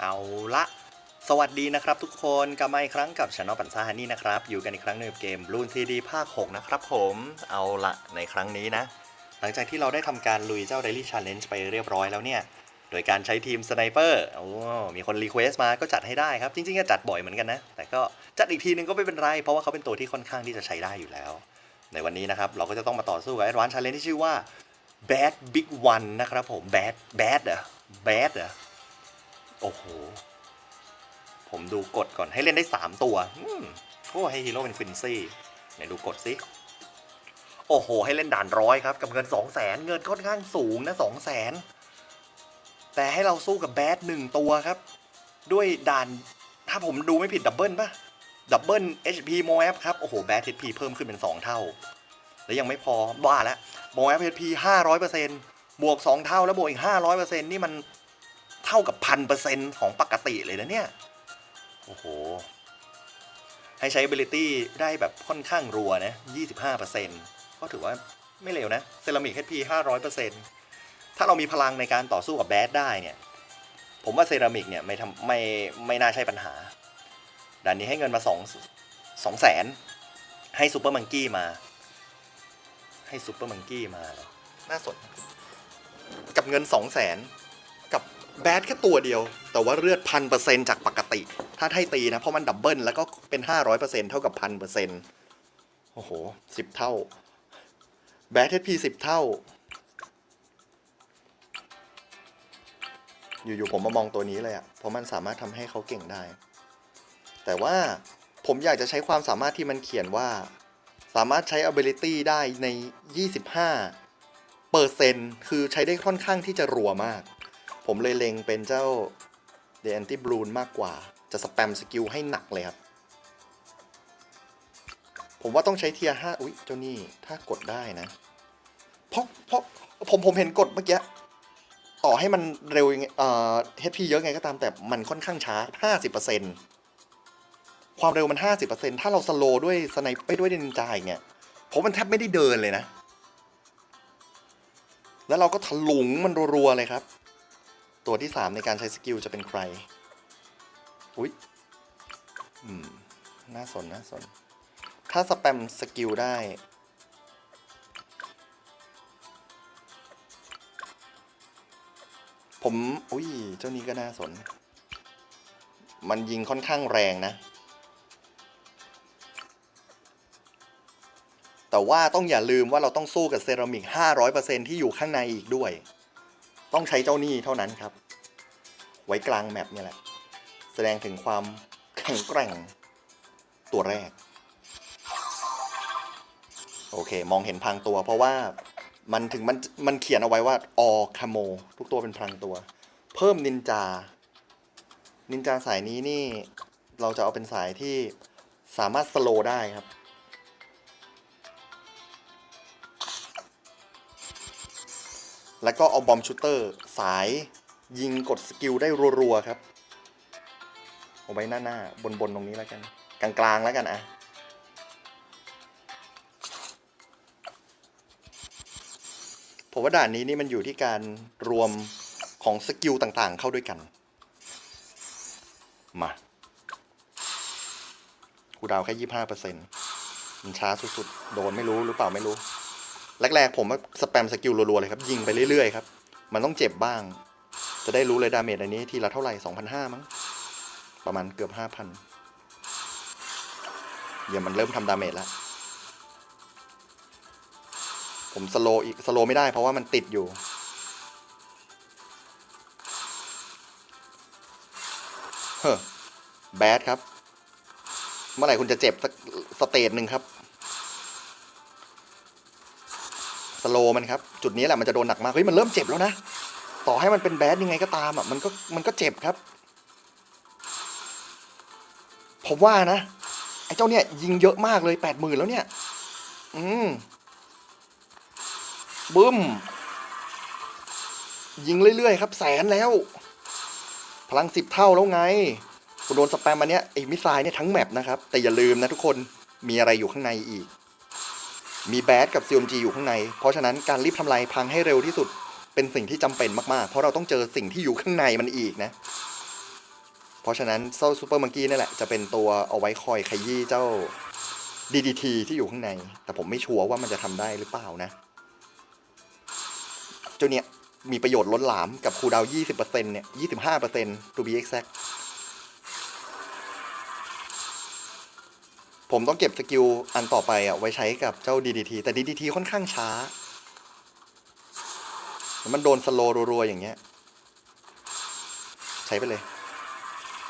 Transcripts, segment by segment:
เอาละสวัสดีนะครับทุกคนกลับมาอีกครั้งกับช anel ปันซ่าฮันนี่นะครับ อยู่กันอีกครั้งหนึ่งกับเกม Bloon CD ภาค 6 นะครับผมเอาละในครั้งนี้นะ หลังจากที่เราได้ทำการลุยเจ้า Daily Challenge ไปเรียบร้อยแล้วเนี่ย โดยการใช้ทีมสไนเปอร์โอ้มีคนรีเควสมาก็จัดให้ได้ครับ จริงๆก็จัดบ่อยเหมือนกันนะ แต่ก็จัดอีกทีนึงก็ไม่เป็นไร เพราะว่าเขาเป็นตัวที่ค่อนข้างที่จะใช้ได้อยู่แล้ว ในวันนี้นะครับเราก็จะต้องมาต่อสู้กับ Advanced Challenge ที่ชื่อว่า Bad Big One นะครับผม Bad Bad เหรอ Bad เหรอ โอ้โห ผมดูกฎก่อนให้เล่นได้ 3 ตัวอืมโอ้ให้ฮีโร่เป็นควินซี่ไหนดูกฎสิ โอ้โห ให้เล่นด่านร้อยครับ กับเงิน 2 0 0แสนเงินค่อนข้างสูงนะ2 0 0แสนแต่ให้เราสู้กับแบดหนึ่งตัวครับ ด้วยด่านถ้าผมดูไม่ผิดดับเบิลป่ะดับเบิล HP โมแอครับ โอ้โห แบด HP เพิ่มขึ้นเป็น 2 เท่า แล้วยังไม่พอบ้าแล้วโมแอ HP 500%บวก 2 เท่าแล้วบวกอีก 500%นี่มัน เท่ากับพันเปอร์เซ็นต์ของปกติเลยนะเนี่ย โอ้โห ให้ใช้ ability ได้แบบค่อนข้างรัวนะ 25%ก็ถือว่าไม่เร็วนะ เซรามิก HP 500%ถ้าเรามีพลังในการต่อสู้กับแบดได้เนี่ย ผมว่าเซรามิกเนี่ยไม่ทำไม่ไม่น่าใช่ปัญหาด่านนี้ให้เงินมา2 2แสนให้ซูเปอร์มังกี้มา ให้ซูเปอร์มังกี้มา น่าสน กับเงิน2 0 0แสน แบดแค่ตัวเดียว แต่ว่าเลือดพันเปอร์เซ็นจากปกติ ถ้าให้ตีนะ เพราะมันดับเบิลแล้วก็เป็นห้าร้อยเปอร์เซ็นเท่ากับพันเปอร์เซ็นโอ้โหสิบเท่า แบดเทพีสิบเท่า อยู่ๆผมมามองตัวนี้เลยอะเพราะมันสามารถทำให้เขาเก่งได้ แต่ว่าผมอยากจะใช้ความสามารถที่มันเขียนว่า สามารถใช้ ability ได้ใน 25เปอร์เซ็นคือใช้ได้ค่อนข้างที่จะรัวมาก ผมเลยเล็งเป็นเจ้า The Anti Bloon มากกว่า จะสแปมสกิลให้หนักเลยครับ ผมว่าต้องใช้เทียร์ห้าอุ๊ย เจ้านี่ถ้ากดได้นะ เพราะเพราะผมผมเห็นกดเมื่อกี้ ต่อให้มันเร็วยังไงเอ่อ HP เยอะไงก็ตามแต่มันค่อนข้างช้า 50%ความเร็วมัน 50%ถ้าเราสโลด้วยสไนไปด้วยนินจายเงี้ยผมมันแทบไม่ได้เดินเลยนะ แล้วเราก็ถลุงมันรัวๆเลยครับ ตัวที่ 3 ในการใช้สกิลจะเป็นใคร อุ๊ยอืม น่าสนน่าสน ถ้าสแปมสกิลได้ ผม อุ้ย เจ้านี้ก็น่าสน มันยิงค่อนข้างแรงนะ แต่ว่าต้องอย่าลืมว่าเราต้องสู้กับเซรามิก 500%ที่อยู่ข้างในอีกด้วย ต้องใช้เจ้าหนี้เท่านั้นครับ ไว้กลางแมปเนี่ยแหละ แสดงถึงความแข็งแกร่งตัวแรก โอเค มองเห็นพรางตัว เพราะว่ามันถึงมันมันเขียนเอาไว้ว่าออคาโม ทุกตัวเป็นพรางตัว เพิ่มนินจา นินจาสายนี้นี่ เราจะเอาเป็นสายที่สามารถสโลได้ครับ แล้วก็เอาบอมชูเตอร์ สายยิงกดสกิลได้รัวๆครับเอาไว้หน้าหน้าบนๆตรงนี้แล้วกัน กลางๆแล้วกันอะผมว่าด่านนี้นี่มันอยู่ที่การรวมของสกิลต่างๆ เข้าด้วยกัน มาคูดาวแค่ยี่ห้าเปอร์เซ็นต์มันช้าสุดๆ โดนไม่รู้หรือเปล่าไม่รู้ แรกๆผมว่าสแปมสกิลรัวๆเลยครับ ยิงไปเรื่อยๆครับ มันต้องเจ็บบ้าง จะได้รู้เลยดาเมจอันนี้ทีละเท่าไหร่สองพันห้ามั้ง ประมาณเกือบห้าพันเดี๋ยวมันเริ่มทำดาเมจแล้ว ผมสโลอีกสโลไม่ได้เพราะว่ามันติดอยู่เฮ้อแบดครับ เมื่อไหร่คุณจะเจ็บสักสเตจหนึ่งครับ สโลมันครับ จุดนี้แหละมันจะโดนหนักมาก เฮ้ย มันเริ่มเจ็บแล้วนะ ต่อให้มันเป็นแบดยังไงก็ตามอะ มันก็มันก็เจ็บครับ ผมว่านะ ไอ้เจ้าเนี่ยยิงเยอะมากเลยแปดหมื่นแล้วเนี่ย อืมบึ้ม ยิงเรื่อยๆครับ แสนแล้ว พลังสิบเท่าแล้วไงคุณโดนสแปมอันเนี้ยไอ้มิสไซล์เนี่ยทั้งแมปนะครับ แต่อย่าลืมนะทุกคนมีอะไรอยู่ข้างในอีก มีแบดกับ CMG อยู่ข้างใน เพราะฉะนั้นการรีบทำลายพังให้เร็วที่สุดเป็นสิ่งที่จำเป็นมากๆ เพราะเราต้องเจอสิ่งที่อยู่ข้างในมันอีกนะ เพราะฉะนั้นเจ้าซูเปอร์มังกี้นี่แหละจะเป็นตัวเอาไว้คอยขยี้เจ้า DDT ที่อยู่ข้างใน แต่ผมไม่ชัวร์ว่ามันจะทำได้หรือเปล่านะ เจ้าเนี่ยมีประโยชน์ล้นหลามกับคูดาวน์20%เนี่ย 25% to be exact ผมต้องเก็บสกิลอันต่อไปอะไว้ใช้กับเจ้า DDT แต่ DDT ค่อนข้างช้า มันโดนสโลว์รัวๆอย่างเงี้ย ใช้ไปเลย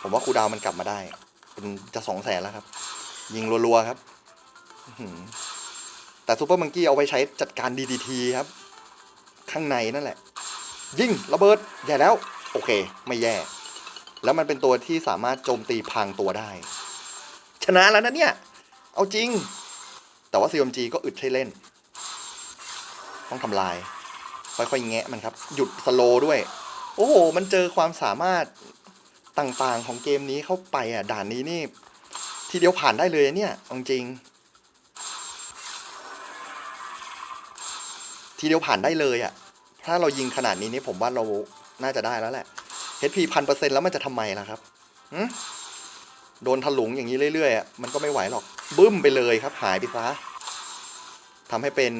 ผมว่าครูดาวมันกลับมาได้ เป็นจะสองแสนแล้วครับ ยิงรัวๆครับ แต่ซูเปอร์มังกี้เอาไว้ใช้จัดการ DDT ครับ ข้างในนั่นแหละ ยิงระเบิดแย่แล้ว โอเค ไม่แย่ แล้วมันเป็นตัวที่สามารถโจมตีพรางตัวได้ชนะแล้วนะเนี่ย เอาจริง แต่ว่า CMG ก็อึดให้เล่น ต้องทำลาย ค่อยๆแงะมันครับ หยุดสโลด้วย โอ้โห มันเจอความสามารถต่างๆของเกมนี้เข้าไปอะ ด่านนี้นี่ ทีเดียวผ่านได้เลยเนี่ยจริง ทีเดียวผ่านได้เลยอะ ถ้าเรายิงขนาดนี้นี่ผมว่าเราน่าจะได้แล้วแหละ HP พันเปอร์เซ็นต์แล้วมันจะทำไมล่ะครับโดนถลุงอย่างนี้เรื่อยๆอะมันก็ไม่ไหวหรอก บึ้มไปเลยครับหายไปซะทำให้เป็น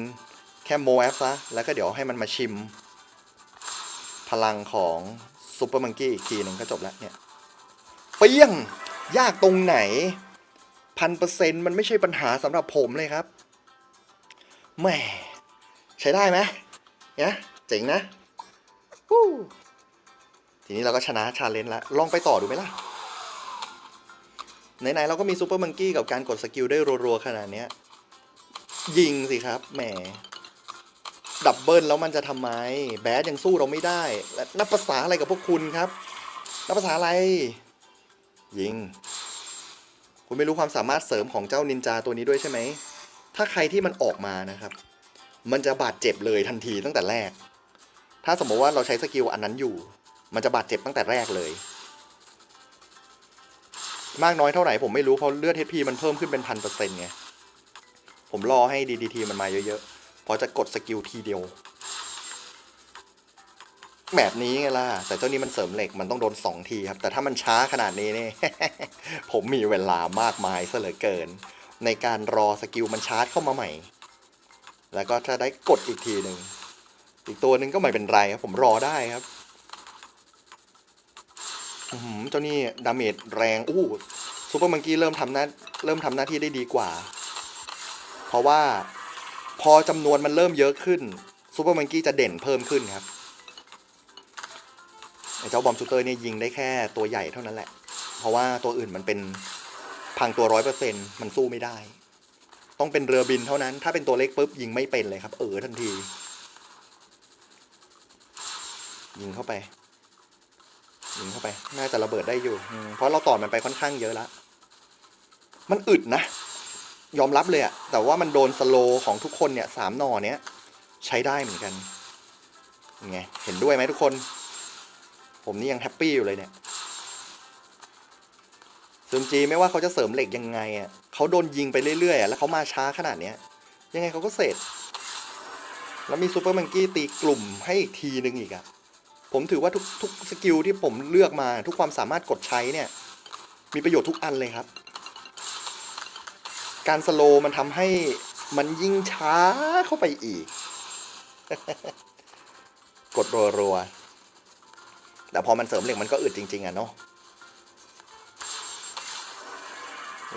แค่โมแอฟซะ แล้วก็เดี๋ยวให้มันมาชิม พลังของซูเปอร์มังกี้อีกทีหนึ่งก็จบแล้วเนี่ยเปี้ยง ยากตรงไหนพันเปอร์เซ็นต์มันไม่ใช่ปัญหาสำหรับผมเลยครับแหมใช้ได้ไหมเนี่ยเจ๋งนะ ทีนี้เราก็ชนะชาเลนจ์แล้ว ลองไปต่อดูไหมล่ะ ไหนๆเราก็มีซูเปอร์มังกี้กับการกดสกิลได้รัวๆขนาดเนี้ย ยิงสิครับ แหม ดับเบิลแล้วมันจะทำไม แบดยังสู้เราไม่ได้ และนับภาษาอะไรกับพวกคุณครับนับภาษาอะไร ยิง คุณไม่รู้ความสามารถเสริมของเจ้านินจาตัวนี้ด้วยใช่ไหม ถ้าใครที่มันออกมานะครับ มันจะบาดเจ็บเลยทันทีตั้งแต่แรก ถ้าสมมติว่าเราใช้สกิลอันนั้นอยู่ มันจะบาดเจ็บตั้งแต่แรกเลย มากน้อยเท่าไหร่ผมไม่รู้เพราะเลือด HP มันเพิ่มขึ้นเป็นพันเปอร์เซ็นต์ไง ผมรอให้ DDT มันมาเยอะๆเพราะจะกดสกิลทีเดียว แบบนี้ไงล่ะ แต่เจ้านี้มันเสริมเหล็กมันต้องโดนสองทีครับ แต่ถ้ามันช้าขนาดนี้นี่ ผมมีเวลามากมายเหลือเกิน ในการรอสกิลมันชาร์จเข้ามาใหม่ แล้วก็ถ้าได้กดอีกทีหนึ่งอีกตัวหนึ่งก็ไม่เป็นไรครับผมรอได้ครับ เจ้านี่ดาเมจแรงอู้ซูเปอร์มังกี้เริ่มทำหน้าเริ่มทำหน้าที่ได้ดีกว่า เพราะว่าพอจำนวนมันเริ่มเยอะขึ้นซูเปอร์มังกี้จะเด่นเพิ่มขึ้นครับไอเจ้าบอมชูเตอร์เนี่ยยิงได้แค่ตัวใหญ่เท่านั้นแหละ เพราะว่าตัวอื่นมันเป็นพังตัวร้อยเปอร์เซ็นมันสู้ไม่ได้ ต้องเป็นเรือบินเท่านั้น ถ้าเป็นตัวเล็กปุ๊บยิงไม่เป็นเลยครับ เออทันที ยิงเข้าไป ยิงเข้าไป น่าจะระเบิดได้อยู่ เพราะเราต่อมันไปค่อนข้างเยอะแล้วมันอึดนะ ยอมรับเลยอะแต่ว่ามันโดนสโลของทุกคนเนี่ยสามหน่อเนี้ยใช้ได้เหมือนกันไงเห็นด้วยไหมทุกคน ผมนี่ยังแฮปปี้อยู่เลยเนี่ยซึมจีไม่ว่าเขาจะเสริมเหล็กยังไงอะเขาโดนยิงไปเรื่อยๆอะแล้วเขามาช้าขนาดเนี้ย ยังไงเขาก็เสร็จ แล้วมีซูเปอร์มังกี้ตีกลุ่มให้อีกทีนึงอีกอะ ผมถือว่าทุกทุกสกิลที่ผมเลือกมาทุกความสามารถกดใช้เนี่ย มีประโยชน์ทุกอันเลยครับ การสโลมันทำให้มันยิ่งช้าเข้าไปอีก กดรัวๆแต่พอมันเสริมเหล็กมันก็อึดจริง ๆ อะเนาะ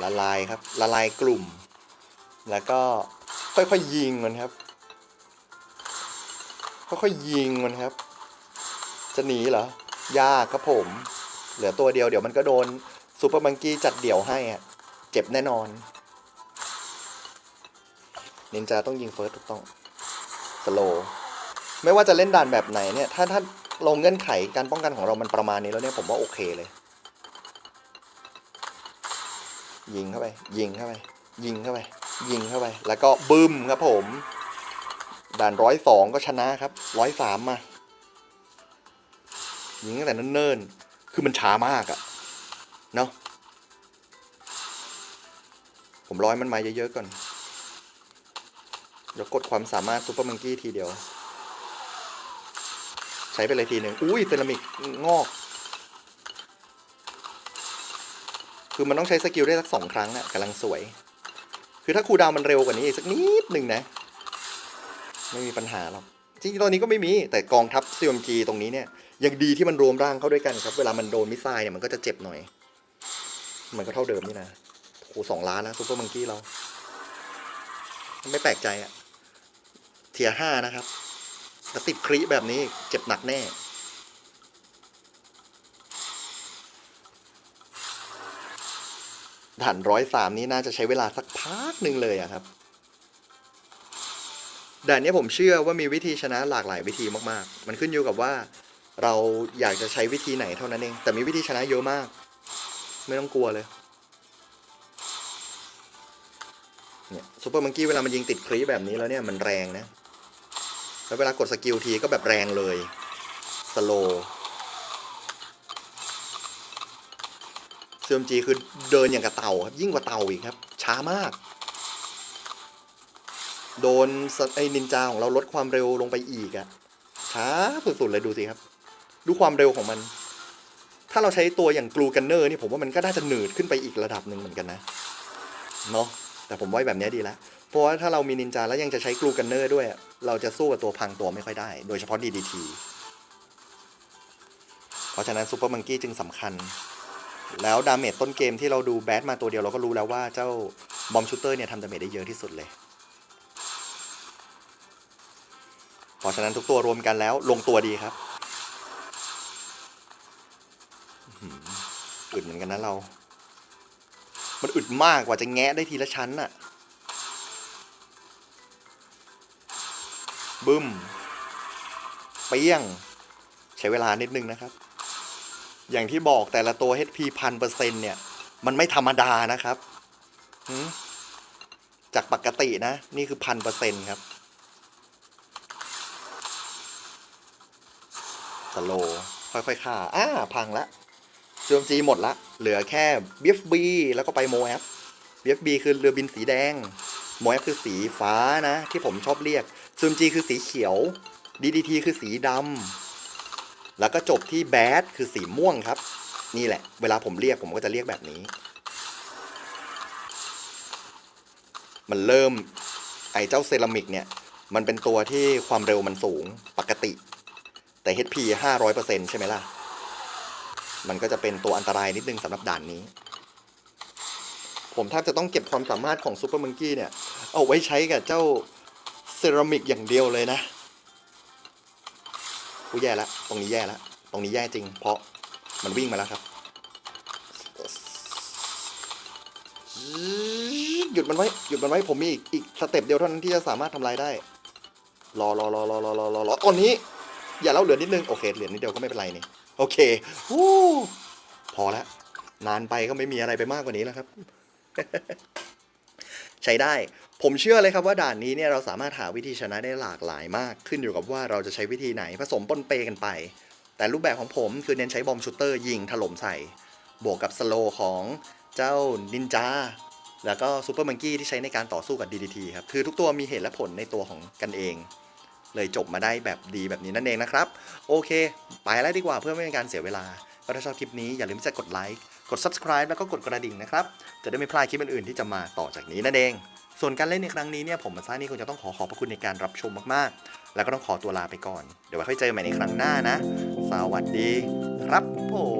ละลายครับ ละลายกลุ่ม แล้วก็ค่อยๆยิงมันครับ ค่อยๆยิงมันครับ จะหนีเหรอยากครับผม เหลือตัวเดียวเดี๋ยวมันก็โดนซูเปอร์มังกี้จัดเดี่ยวให้อะเจ็บแน่นอน นินจาต้องยิงเฟิร์สถูกต้องสโลไม่ว่าจะเล่นด่านแบบไหนเนี่ย ถ้าถ้าลงเงื่อนไขการป้องกันของเรามันประมาณนี้แล้วเนี่ยผมว่าโอเคเลย ยิงเข้าไป ยิงเข้าไป ยิงเข้าไป ยิงเข้าไป แล้วก็บึ้มครับผม ด่านร้อยสองก็ชนะครับร้อยสามมา ยิงตั้งแต่เนิ่นๆ คือมันช้ามากอะเนาะ ผมร้อยมันมาเยอะๆก่อน เดี๋ยวกดความสามารถซูเปอร์มังกี้ทีเดียว ใช้ไปเลยทีหนึ่งอุ้ยเซรามิกงอก คือมันต้องใช้สกิลได้สักสองครั้งอะกำลังสวย คือถ้าคูดาวมันเร็วกว่านี้อีกสักนิดหนึ่งนะ ไม่มีปัญหาหรอกจริงๆตอนนี้ก็ไม่มีแต่กองทัพ CMG ตรงนี้เนี่ย ยังดีที่มันรวมร่างเข้าด้วยกันครับ เวลามันโดนมิสไซล์เนี่ยมันก็จะเจ็บหน่อย มันก็เท่าเดิมนี่นะโอ้สองล้านนะซูเปอร์มังกี้เรา ไม่แปลกใจอะเทียห้านะครับแต่ติดครีแบบนี้เจ็บหนักแน่ด่านร้อยสามนี้น่าจะใช้เวลาสักพักหนึ่งเลยอะครับด่านนี้ผมเชื่อว่ามีวิธีชนะหลากหลายวิธีมาก ๆ มันขึ้นอยู่กับว่า เราอยากจะใช้วิธีไหนเท่านั้นเอง แต่มีวิธีชนะเยอะมาก ไม่ต้องกลัวเลยเนี่ยซูเปอร์มังกี้เวลามันยิงติดครีแบบนี้แล้วเนี่ยมันแรงนะ แล้วเวลากดสกิลทีก็แบบแรงเลย สโลเซมจีคือเดินอย่างกับเต่าครับ ยิ่งกว่าเต่าอีกครับ ช้ามาก โดนไอ้นินจาของเราลดความเร็วลงไปอีกอะช้าสุดๆเลยดูสิครับ ดูความเร็วของมัน ถ้าเราใช้ตัวอย่างกลูกันเนอร์นี่ผมว่ามันก็น่าจะหนืดขึ้นไปอีกระดับหนึ่งเหมือนกันนะเนาะแต่ผมว่าแบบนี้ดีล้วเพราะว่าถ้าเรามีนินจาแล้วยังจะใช้กลูกันเนอร์ด้วย เราจะสู้กับตัวพังตัวไม่ค่อยได้ โดยเฉพาะ DDT เพราะฉะนั้นซูเปอร์มังกี้จึงสำคัญ แล้วดาเมจต้นเกมที่เราดูแบทมาตัวเดียวเราก็รู้แล้วว่าเจ้าบอมชูเตอร์เนี่ยทำดาเมจได้เยอะที่สุดเลยเพราะฉะนั้นทุกตัวรวมกันแล้วลงตัวดีครับ อึดเหมือนกันนะเรา มันอึดมากกว่าจะแงะได้ทีละชั้นน่ะบึ้ม เปี้ยง ใช้เวลานิดนึงนะครับ อย่างที่บอกแต่ละตัว HP พันเปอร์เซ็นเนี่ย มันไม่ธรรมดานะครับ จากปกตินะ นี่คือพันเปอร์เซ็นครับสโล ค่อยๆฆ่าอ่าพังละ CMG หมดละ เหลือแค่ BFB แล้วก็ไปโมแอฟ BFB คือเรือบินสีแดง โมแอฟคือสีฟ้านะ ที่ผมชอบเรียก CMG คือสีเขียว DDT คือสีดำแล้วก็จบที่แบดคือสีม่วงครับ นี่แหละ เวลาผมเรียกผมก็จะเรียกแบบนี้ มันเริ่มไอเจ้าเซรามิกเนี่ย มันเป็นตัวที่ความเร็วมันสูงปกติ แต่ HP 500%ใช่ไหมล่ะ มันก็จะเป็นตัวอันตรายนิดนึงสำหรับด่านนี้ ผมแทบจะต้องเก็บความสามารถของซูเปอร์มังกี้เนี่ย เอาไว้ใช้กับเจ้าเซรามิกอย่างเดียวเลยนะกูแย่ละ ตรงนี้แย่ละ ตรงนี้แย่จริง เพราะมันวิ่งมาแล้วครับ หยุดมันไว้ หยุดมันไว้ ผมมีอีกอีกสเต็ปเดียวเท่านั้นที่จะสามารถทำลายได้ รอรอรอรอรอรอรอตอนนี้ อย่าเล่าเหลือนิดนึง โอเค เหลือนิดเดียวก็ไม่เป็นไรนี่ โอเควู้พอแล้วนานไปก็ไม่มีอะไรไปมากกว่านี้แล้วครับ ใช้ได้ ผมเชื่อเลยครับว่าด่านนี้เนี่ยเราสามารถหาวิธีชนะได้หลากหลายมาก ขึ้นอยู่กับว่าเราจะใช้วิธีไหนผสมปนเปกันไป แต่รูปแบบของผมคือเน้นใช้บอมชูเตอร์ยิงถล่มใส่ บวกกับสโลของเจ้านินจาแล้วก็ซูเปอร์มังกี้ที่ใช้ในการต่อสู้กับ DDT ครับ คือทุกตัวมีเหตุและผลในตัวของกันเอง เลยจบมาได้แบบดีแบบนี้นั่นเองนะครับ โอเค ไปแล้วดีกว่าเพื่อไม่เป็นการเสียเวลา ก็ถ้าชอบคลิปนี้อย่าลืมที่จะกดไลค์กด subscribe แล้วก็กดกระดิ่งนะครับ จะได้ไม่พลาดคลิปอื่นๆที่จะมาต่อจากนี้นั่นเอง ส่วนการเล่นในครั้งนี้เนี่ยผมมาซ่านี่คงจะต้องขอขอบพระคุณในการรับชมมากๆ แล้วก็ต้องขอตัวลาไปก่อน เดี๋ยวไว้ค่อยเจอกันใหม่ในครั้งหน้านะ สวัสดี ครับผม